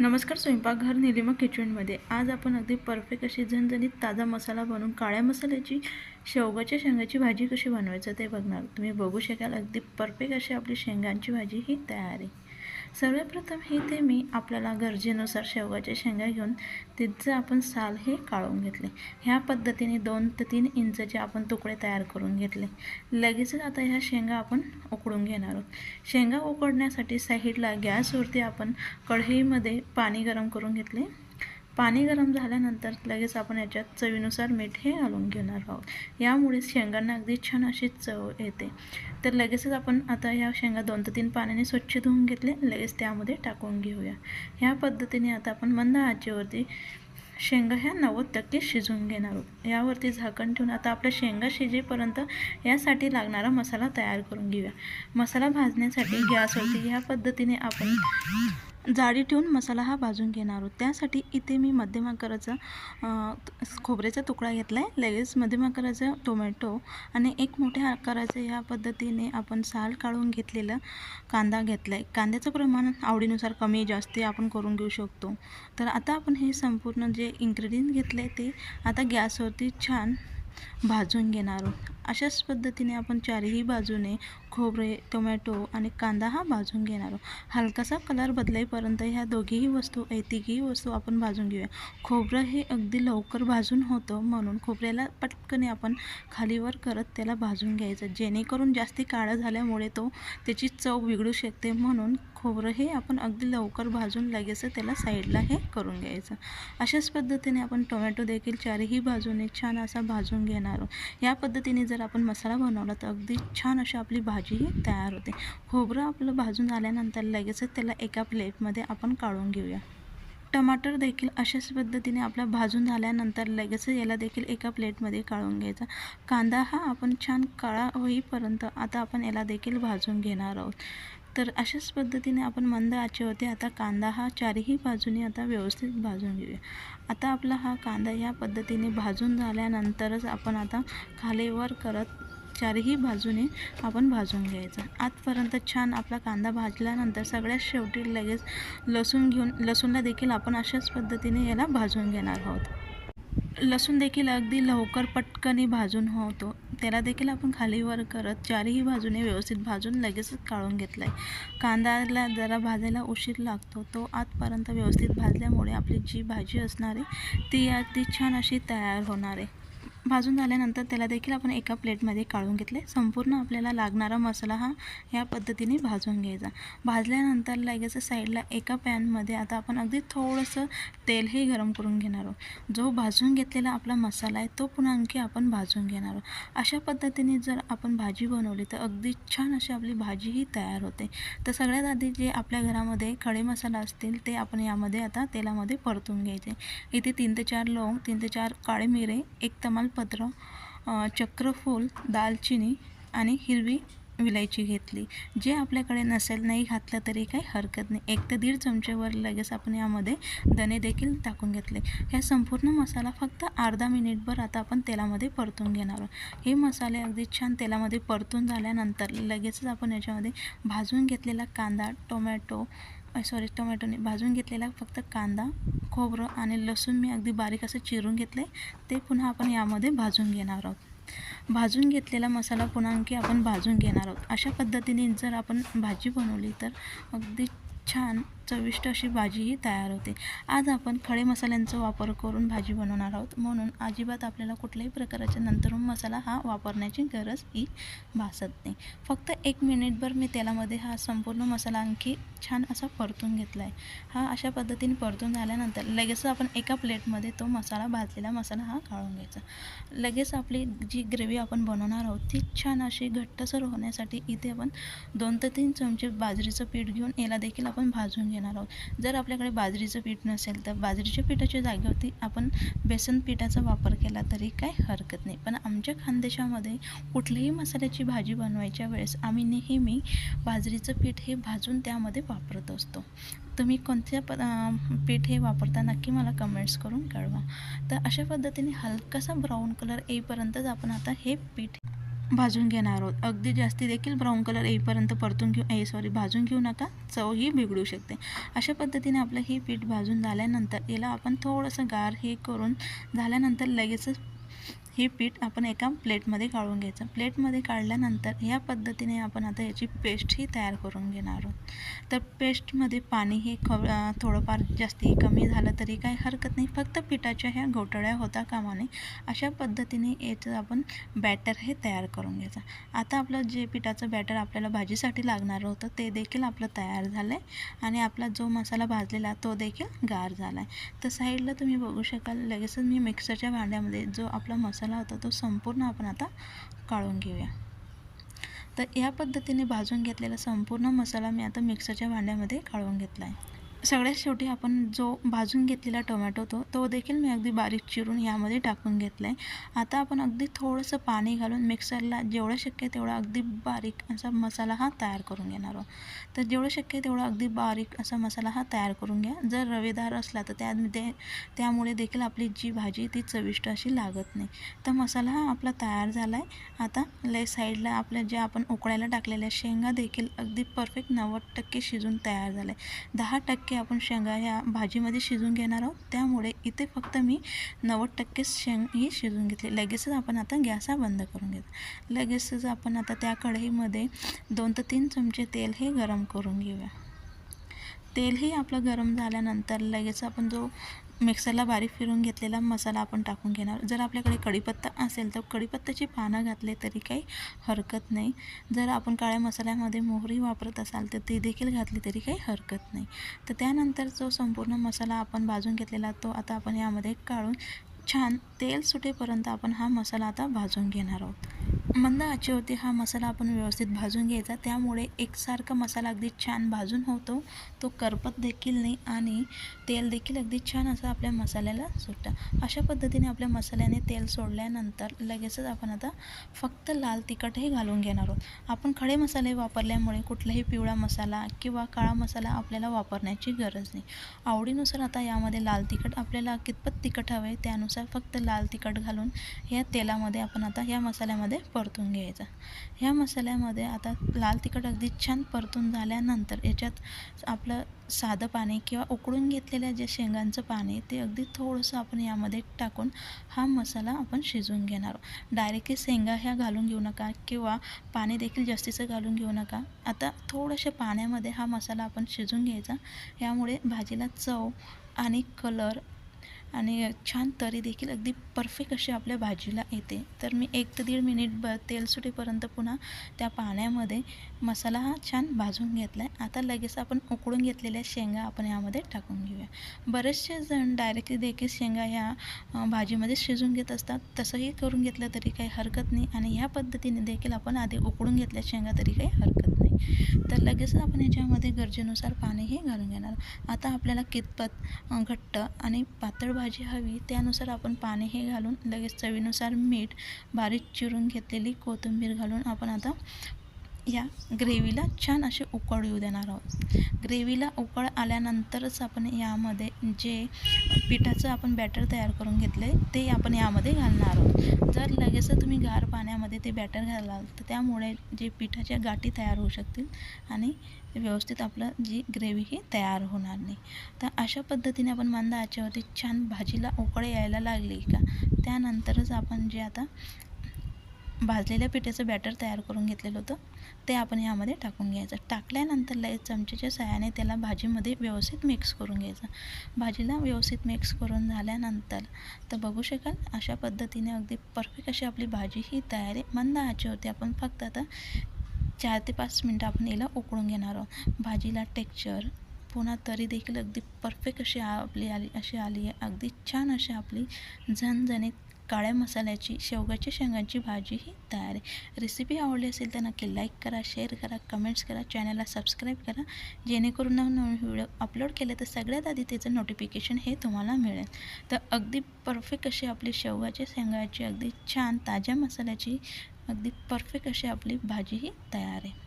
नमस्कार स्वयंपाकघर निलिमा किचनमध्ये. आज आपण अगदी परफेक्ट अशी झणझणीत ताजा मसाला बनवून काळ्या मसाल्याची शेवगाच्या शेंगाची भाजी कशी बनवायचं ते बघणार. तुम्ही बघू शकाल अगदी परफेक्ट अशी आपली शेंगांची भाजी ही तयार आहे. सर्वप्रथम हे ते मी आपल्याला गरजेनुसार शेवगाच्या शेंगा घेऊन तिचं आपण साल हे काढून घेतले. ह्या पद्धतीने दोन ते तीन इंचचे आपण तुकडे तयार करून घेतले. लगेचच आता ह्या शेंगा आपण उकडून घेणार आहोत. शेंगा उकडण्यासाठी साईडला गॅसवरती आपण कढईमध्ये पाणी गरम करून घेतले. पाणी गरम झाल्यानंतर लगेच आपण याच्यात चवीनुसार मीठ हे घालून घेणार आहोत. यामुळे शेंगांना अगदी छान अशी चव येते. तर लगेचच आपण आता या शेंगा दोन ते तीन पाण्याने स्वच्छ धुवून घेतले. लगेच त्यामध्ये टाकून घेऊया. ह्या पद्धतीने आता आपण मंद आचेवरती शेंगा ह्या नव्वद टक्के शिजवून घेणार आहोत. यावरती झाकण ठेवून आता आपल्या शेंगा शिजेपर्यंत यासाठी लागणारा मसाला तयार करून घेऊया. मसाला भाजण्यासाठी गॅसवरती ह्या पद्धतीने आपण जाडी ठेवून मसाला हा भाजून घेणार आहोत. त्यासाठी इथे मी मध्यम आकाराचा खोबऱ्याचा तुकडा घेतला आहे लगेच मध्यम आकाराचा टोमॅटो आणि एक मोठ्या आकाराचं ह्या पद्धतीने आपण साल काढून घेतलेला कांदा घेतला आहे कांद्याचं प्रमाण आवडीनुसार कमी जास्त आपण करून घेऊ शकतो. तर आता आपण हे संपूर्ण जे इन्ग्रेडियंट घेतले आहे ते आता गॅसवरती छान भाजून घेणार आहोत. अशाच पद्धतीने आपण चारही बाजूने खोबरे टोमॅटो आणि कांदा हा भाजून घेणार आहोत. हलकासा कलर बदलेपर्यंत ह्या दोघीही वस्तू आहे तिघीही वस्तू आपण भाजून घेऊया. खोबरं हे अगदी लवकर भाजून होतं म्हणून खोबऱ्याला पटकने आपण खालीवर करत त्याला भाजून घ्यायचं. जेणेकरून जास्ती काळं झाल्यामुळे तो त्याची चव बिघडू शकते म्हणून खोबरं हे आपण अगदी लवकर भाजून लगेच त्याला साईडला हे करून घ्यायचं. अशाच पद्धतीने आपण टोमॅटो देखील चारही बाजूने छान असा भाजून घेणार आहोत. या पद्धतीने जर आपण मसाला बनवला तर अगदी छान अशी आपली भाजी तयार होते. खोबरं आपलं भाजून झाल्यानंतर लगेचच त्याला एका प्लेटमध्ये आपण काढून घेऊया. टमाटर देखील अशाच पद्धतीने आपला भाजून झाल्यानंतर लगेच याला देखील एका प्लेटमध्ये काढून घ्यायचा. कांदा हा आपण छान काळा होईपर्यंत आता आपण याला देखील भाजून घेणार आहोत. तर अशाच पद्धतीने आपण मंद आचेवरती आता कांदा हा चारही बाजूने आता व्यवस्थित भाजून घेऊया. आता आपला हा कांदा ह्या पद्धतीने भाजून झाल्यानंतरच आपण आता खालीवर करत चारही बाजूने आपण भाजून घ्यायचा. आजपर्यंत छान आपला कांदा भाजल्यानंतर सगळ्यात शेवटी लगेच लसूण घेऊन लसूणला देखील आपण अशाच पद्धतीने याला भाजून घेणार आहोत. लसूण देखील अगदी लवकर पटकनी भाजून होतो. त्याला देखील आपण खालीवर करत चारही बाजूने व्यवस्थित भाजून लगेचच काढून घेतला आहे कांद्याला जरा भाजायला उशीर लागतो. तो आतपर्यंत व्यवस्थित भाजल्यामुळे आपली जी भाजी असणार आहे ती अगदी छान अशी तयार होणार आहे. भाजून झाल्यानंतर त्याला देखील आपण एका प्लेटमध्ये काढून घेतले. संपूर्ण आपल्याला लागणारा मसाला हा ह्या पद्धतीने भाजून घ्यायचा. भाजल्यानंतर लगेच साईडला एका पॅनमध्ये आता आपण अगदी थोडंसं तेलही गरम करून घेणार आहोत. जो भाजून घेतलेला आपला मसाला आहे तो पुन्हा आणखी आपण भाजून घेणार आहोत. अशा पद्धतीने जर आपण भाजी बनवली तर अगदी छान अशी आपली भाजीही तयार होते. तर सगळ्यात आधी जे आपल्या घरामध्ये खडे मसाला असतील ते आपण यामध्ये आता तेलामध्ये परतून घ्यायचे. इथे तीन ते चार लवंग तीन ते चार काळे मिरे एक तमाल पत्र चक्रफूल दालचिनी आणि हिरवी विलायची घेतली. जे आपल्याकडे नसेल नाही घातलं तरी काही हरकत नाही. एक ते दीड चमचेवर लगेच आपण यामध्ये दणे देखील टाकून घेतले. ह्या संपूर्ण मसाला फक्त अर्धा मिनिटभर आता आपण तेलामध्ये परतून घेणार आहोत. हे मसाले अगदी छान तेलामध्ये परतून झाल्यानंतर लगेचच आपण याच्यामध्ये भाजून घेतलेला कांदा टोमॅटो सॉरी टोमॅटोने भाजून घेतलेला फक्त कांदा खोबरं आणि लसूण मी अगदी बारीक असं चिरून घेतले. ते पुन्हा आपण यामध्ये भाजून घेणार आहोत. भाजून घेतलेला मसाला पुन्हा आणखी आपण भाजून घेणार आहोत. अशा पद्धतीने जर आपण भाजी बनवली तर अगदी छान चविष्ट अशी भाजीही तयार होते. आज आपण खडे मसाल्यांचा वापर करून भाजी बनवणार आहोत. म्हणून अजिबात आपल्याला कुठल्याही प्रकारच्या नंतरून मसाला हा वापरण्याची गरज ही भासत नाही. फक्त एक मिनिटभर मी तेलामध्ये हा संपूर्ण मसाला आणखी छान असा परतून घेतला आहे हा अशा पद्धतीने परतून झाल्यानंतर लगेच आपण एका प्लेटमध्ये तो मसाला भाजलेला मसाला हा काढून घ्यायचा. लगेच आपली जी ग्रेव्ही आपण बनवणार आहोत ती छान अशी घट्टसर होण्यासाठी इथे आपण दोन ते तीन चमचे बाजरीचं पीठ घेऊन याला देखील आपण भाजून घेणार आहोत. जर आपल्याकडे बाजरीचं पीठ नसेल तर बाजरीच्या पिठाच्या जागेवरती आपण बेसन पिठाचा वापर केला तरी काय हरकत नाही. पण आमच्या खानदेशामध्ये कुठलीही मसाल्याची भाजी बनवायच्या वेळेस आम्ही नेहमी बाजरीचं पीठ हे भाजून त्यामध्ये वापरत असतो. तुम्ही कोणत्या प पीठ हे वापरता नक्की मला कमेंट्स करून कळवा. तर अशा पद्धतीने हलकासा ब्राऊन कलर येईपर्यंतच आपण आता हे पीठ भाजून घेणार आहोत. अगदी जास्ती देखील ब्राऊन कलर येईपर्यंत परतून घेऊ ए सॉरी भाजून घेऊ नका. चव ही बिघडू शकते. अशा पद्धतीने आपलं हे पीठ भाजून झाल्यानंतर याला आपण थोडंसं गार हे करून झाल्यानंतर लगेचच हे पीठ आपण एका प्लेटमध्ये काढून घ्यायचं. प्लेटमध्ये काढल्यानंतर ह्या पद्धतीने आपण आता याची पेस्टही तयार करून घेणार आहोत. तर पेस्टमध्ये पाणी हे ख थोडंफार जास्ती कमी झालं तरी काही हरकत नाही. फक्त पिठाच्या ह्या घोटळ्या होता कामा नये. अशा पद्धतीने याचं आपण बॅटर हे तयार करून घ्यायचं. आता आपलं जे पिठाचं बॅटर आपल्याला भाजीसाठी लागणार होतं ते देखील आपलं तयार झालं आहे आणि आपला जो मसाला भाजलेला तो देखील गार झाला आहे तर साईडला तुम्ही बघू शकाल लगेचच मी मिक्सरच्या भांड्यामध्ये जो आपला मसाला मसाला होता तो संपूर्ण आपण आता काढून घेऊया. तर या पद्धतीने भाजून घेतलेला संपूर्ण मसाला मी आता मिक्सरच्या भांड्यामध्ये काढून घेतला आहे सगळ्यात शेवटी आपण जो भाजून घेतलेला टोमॅटो तो तो देखील मी अगदी बारीक चिरून यामध्ये टाकून घेतला आहे आता आपण अगदी थोडंसं पाणी घालून मिक्सरला जेवढं शक्य आहे तेवढा अगदी बारीक असा मसाला हा तयार करून घेणार आहोत. तर जेवढं शक्य तेवढा अगदी बारीक असा मसाला हा तयार करून घ्या. जर रवेदार असला तर त्यामध्ये त्यामुळे देखील आपली जी भाजी ती चविष्ट अशी लागत नाही. तर मसाला हा आपला तयार झाला आहे आता ले साईडला आपल्या ज्या आपण उकळायला टाकलेल्या शेंगा देखील अगदी परफेक्ट नव्वद टक्के शिजून तयार झाले दहा टक्के टक्के आपण शेंगा ह्या भाजीमध्ये शिजून घेणार आहोत. त्यामुळे इथे फक्त मी नव्वद टक्के शेंग ही शिजून घेतली. लगेचच आपण आता गॅस हा बंद करून घेतो. लगेचच आपण आता त्या कढईमध्ये दोन ते तीन चमचे तेल हे गरम करून घेऊया. तेलही आपलं गरम झाल्यानंतर लगेच आपण जो मिक्सरला बारीक फिरून घेतलेला मसाला आपण टाकून घेणार. जर आपल्याकडे कढीपत्ता असेल तर कढीपत्त्याची पानं घातले तरी काही हरकत नाही. जर आपण काळ्या मसाल्यामध्ये मोहरी वापरत असाल तर ती देखील घातली तरी काही हरकत नाही. तर त्यानंतर जो संपूर्ण मसाला आपण भाजून घेतलेला तो आता आपण यामध्ये काढून छान तेल सुटेपर्यंत आपण हा मसाला आता भाजून घेणार आहोत. मंद आचेवरती हा मसाला आपण व्यवस्थित भाजून घ्यायचा. त्यामुळे एकसारखा मसाला अगदी छान भाजून होतो. तो करपत देखील नाही आणि तेल देखील अगदी छान असं आपल्या मसाल्याला सुटतं. अशा पद्धतीने आपल्या मसाल्याने तेल सोडल्यानंतर लगेचच आपण आता फक्त लाल तिखटही घालून घेणार आहोत. आपण खडे मसाले वापरल्यामुळे कुठलाही पिवळा मसाला किंवा काळा मसाला आपल्याला वापरण्याची गरज नाही. आवडीनुसार आता यामध्ये लाल तिखट आपल्याला कितपत तिखट हवे त्यानुसार फक्त लाल लाल तिखट घालून या तेलामध्ये आपण आता ह्या मसाल्यामध्ये परतून घ्यायचा. ह्या मसाल्यामध्ये आता लाल तिखट अगदी छान परतून झाल्यानंतर याच्यात आपलं साधं पाणी किंवा उकळून घेतलेल्या जे शेंगांचं पाणी ते अगदी थोडंसं आपण यामध्ये टाकून हा मसाला आपण शिजवून घेणार डायरेक्टली शेंगा ह्या घालून घेऊ नका किंवा पाणी देखील जास्तीचं घालून घेऊ नका. आता थोडंशा पाण्यामध्ये हा मसाला आपण शिजून घ्यायचा. यामुळे भाजीला चव आणि कलर आणि छान तरी देखील अगदी परफेक्ट अशी आपल्या भाजीला येते. तर मी एक ते दीड मिनिट ब तेल सुटेपर्यंत पुन्हा त्या पाण्यामध्ये मसाला हा छान भाजून घेतला आहे आता लगेच आपण उकळून घेतलेल्या शेंगा आपण यामध्ये टाकून घेऊया. बरेचसे जण डायरेक्टली देखील शेंगा ह्या भाजीमध्ये शिजून घेत असतात. तसंही करून घेतलं तरी काही हरकत नाही आणि ह्या पद्धतीने देखील आपण आधी उकळून घेतल्या शेंगा तरी काही हरकत नाही. तर लगेचच आपण याच्यामध्ये गरजेनुसार पाणीही घालून घेणार. आता आपल्याला कितपत घट्ट आणि पातळ भाजी हवी त्यानुसार आपण पाणी हे घालून लगेच चवीनुसार मीठ बारीक चिरून घेतलेली कोथिंबीर घालून आपण आता या ग्रेव्हीला छान असे उकळ येऊ देणार आहोत. ग्रेव्हीला उकळ आल्यानंतरच आपण यामध्ये जे पिठाचं आपण बॅटर तयार करून घेतलं आहे ते आपण यामध्ये घालणार आहोत. जर लगेच तुम्ही गार पाण्यामध्ये ते बॅटर घालाल तर त्यामुळे जे पिठाच्या गाठी तयार होऊ शकतील आणि व्यवस्थित आपलं जी ग्रेव्ही ही तयार होणार नाही. तर अशा पद्धतीने आपण मंद आचेवरती छान भाजीला उकळ यायला लागली का? त्यानंतरच आपण जे आता भाजलेल्या पिठाचं बॅटर तयार करून घेतलेलं होतं. ते आपण यामध्ये टाकून घ्यायचं. टाकल्यानंतर लय चमच्याच्या सहाय्याने त्याला भाजीमध्ये व्यवस्थित मिक्स करून घ्यायचं. भाजीला व्यवस्थित मिक्स करून झाल्यानंतर तर बघू शकाल अशा पद्धतीने अगदी परफेक्ट अशी आपली भाजी ही तयार आहे मंद होती आपण फक्त आता चार ते पाच मिनटं आपण याला उकळून घेणार आहोत. भाजीला टेक्चर पुन्हा तरी देखील अगदी परफेक्ट अशी आपली आली अशी आली आहे. अगदी छान अशी आपली झणझणीत काळ्या मसाल्याची शेवग्याच्या शेंगांची भाजी ही तयार आहे. रेसिपी आवडली असेल तर नक्की लाईक करा शेअर करा कमेंट्स करा चॅनलला सबस्क्राईब करा. जेणेकरून नवनवीन व्हिडिओ अपलोड केले तर सगळ्यात आधी त्याचं नोटिफिकेशन हे तुम्हाला मिळेल. तर अगदी परफेक्ट अशी आपली शेवगाच्या शेंगाची अगदी छान ताज्या मसाल्याची अगदी परफेक्ट अशी आपली भाजी ही तयार आहे.